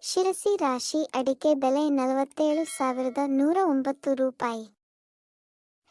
ಶಿರಸಿ ರಾಶಿ ಅಡಿಕೆ ಬೆಲೆ ನಲವತ್ತೇಳು ಸಾವಿರದ ನೂರ ಒಂಬತ್ತು ರೂಪಾಯಿ.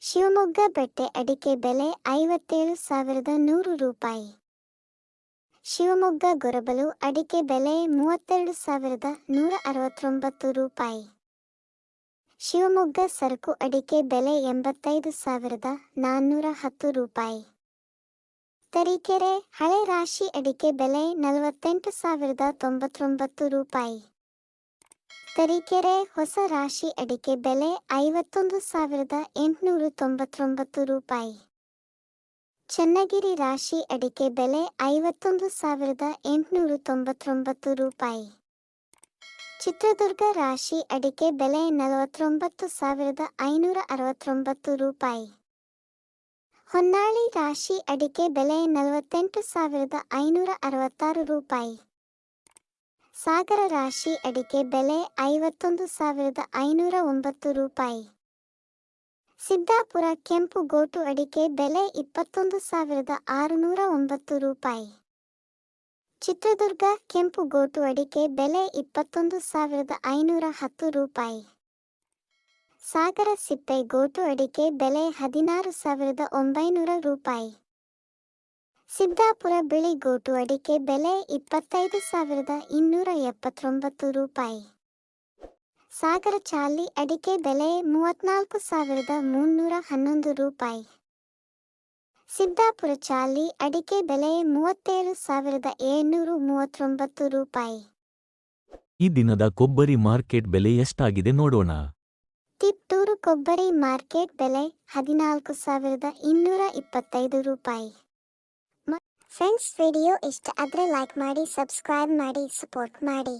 ಶಿವಮೊಗ್ಗ ಬೆಟ್ಟೆ ಅಡಿಕೆ ಬೆಲೆ ಐವತ್ತೇಳು ಸಾವಿರದ ನೂರು ರೂಪಾಯಿ. ಶಿವಮೊಗ್ಗ ಗೊರಬಲು ಅಡಿಕೆ ಬೆಲೆ ಮೂವತ್ತೆರಡು ಸಾವಿರದ ನೂರ ಅರವತ್ತೊಂಬತ್ತು ರೂಪಾಯಿ. ಶಿವಮೊಗ್ಗ ಸರಕು ಅಡಿಕೆ ಬೆಲೆ ಎಂಬತ್ತೈದು ಸಾವಿರದ ನಾನ್ನೂರ ಹತ್ತು ರೂಪಾಯಿ. ತರೀಕೆರೆ ಹಳೆ ರಾಶಿ ಅಡಿಕೆ ಬೆಲೆ ನಲವತ್ತೆಂಟು ಸಾವಿರದ ತೊಂಬತ್ತೊಂಬತ್ತು ರೂಪಾಯಿ. ತರೀಕೆರೆ ಹೊಸ ರಾಶಿ ಅಡಿಕೆ ಬೆಲೆ ಐವತ್ತೊಂದು ಸಾವಿರದ ಎಂಟುನೂರ ತೊಂಬತ್ತೊಂಬತ್ತು ರೂಪಾಯಿ. ಚನ್ನಗಿರಿ ರಾಶಿ ಅಡಿಕೆ ಬೆಲೆ ಐವತ್ತೊಂದು ಸಾವಿರದ ಎಂಟುನೂರ ತೊಂಬತ್ತೊಂಬತ್ತು ರೂಪಾಯಿ. ಚಿತ್ರದುರ್ಗ ರಾಶಿ ಅಡಿಕೆ ಬೆಲೆ ನಲವತ್ತೊಂಬತ್ತು ಸಾವಿರದ ಐನೂರ ಅರವತ್ತೊಂಬತ್ತು ರೂಪಾಯಿ. ಹೊನ್ನಾಳಿ ರಾಶಿ ಅಡಿಕೆ ಬೆಲೆ ನಲವತ್ತೆಂಟು ಸಾವಿರದ ಐನೂರ ಅರವತ್ತಾರು ರೂಪಾಯಿ. ಸಾಗರ ರಾಶಿ ಅಡಿಕೆ ಬೆಲೆ ಐವತ್ತೊಂದು ಸಾವಿರದ ಐನೂರ ಒಂಬತ್ತು ರೂಪಾಯಿ. ಸಿದ್ದಾಪುರ ಕೆಂಪು ಗೋಟು ಅಡಿಕೆ ಬೆಲೆ ಇಪ್ಪತ್ತೊಂದು ಸಾವಿರದ ಆರುನೂರ ಒಂಬತ್ತು ರೂಪಾಯಿ. ಚಿತ್ರದುರ್ಗ ಕೆಂಪು ಗೋಟು ಅಡಿಕೆ ಬೆಲೆ ಇಪ್ಪತ್ತೊಂದು ಸಾವಿರದ ಐನೂರ ಹತ್ತು ರೂಪಾಯಿ. ಸಾಗರ ಸಿಪ್ಪೆ ಗೋಟು ಅಡಿಕೆ ಬೆಲೆ ಹದಿನಾರು ಸಾವಿರದ ಒಂಬೈನೂರ ರೂಪಾಯಿ. ಸಿದ್ದಾಪುರ ಬಿಳಿ ಗೋಟು ಅಡಿಕೆ ಬೆಲೆ ಇಪ್ಪತ್ತೈದು ಸಾವಿರದ ಇನ್ನೂರ ಎಪ್ಪತ್ತೊಂಬತ್ತು ರೂಪಾಯಿ. ಸಾಗರ ಚಾಲಿ ಅಡಿಕೆ ಬೆಲೆ ಮೂವತ್ನಾಲ್ಕು ಸಾವಿರದ ಮುನ್ನೂರ ಹನ್ನೊಂದು ರೂಪಾಯಿ. ಸಿದ್ದಾಪುರ ಚಾಲಿ ಅಡಿಕೆ ಬೆಲೆ ಮೂವತ್ತೇಳು ಸಾವಿರದ ಏಳ್ನೂರು ಮೂವತ್ತೊಂಬತ್ತು ರೂಪಾಯಿ. ಈ ದಿನದ ಕೊಬ್ಬರಿ ಮಾರ್ಕೆಟ್ ಬೆಲೆ ಎಷ್ಟಾಗಿದೆ ನೋಡೋಣ. ತಿಪ್ಟೂರು ಕೊಬ್ಬರಿ ಮಾರ್ಕೆಟ್ ಬೆಲೆ ಹದಿನಾಲ್ಕು ಸಾವಿರದ ಇನ್ನೂರ ಇಪ್ಪತ್ತೈದು ರೂಪಾಯಿ. ಫ್ರೆಂಡ್ಸ್, ವಿಡಿಯೋ ಇಷ್ಟ ಆದರೆ ಲೈಕ್ ಮಾಡಿ ಸಬ್ಸ್ಕ್ರೈಬ್ ಮಾಡಿ ಸಪೋರ್ಟ್ ಮಾಡಿ.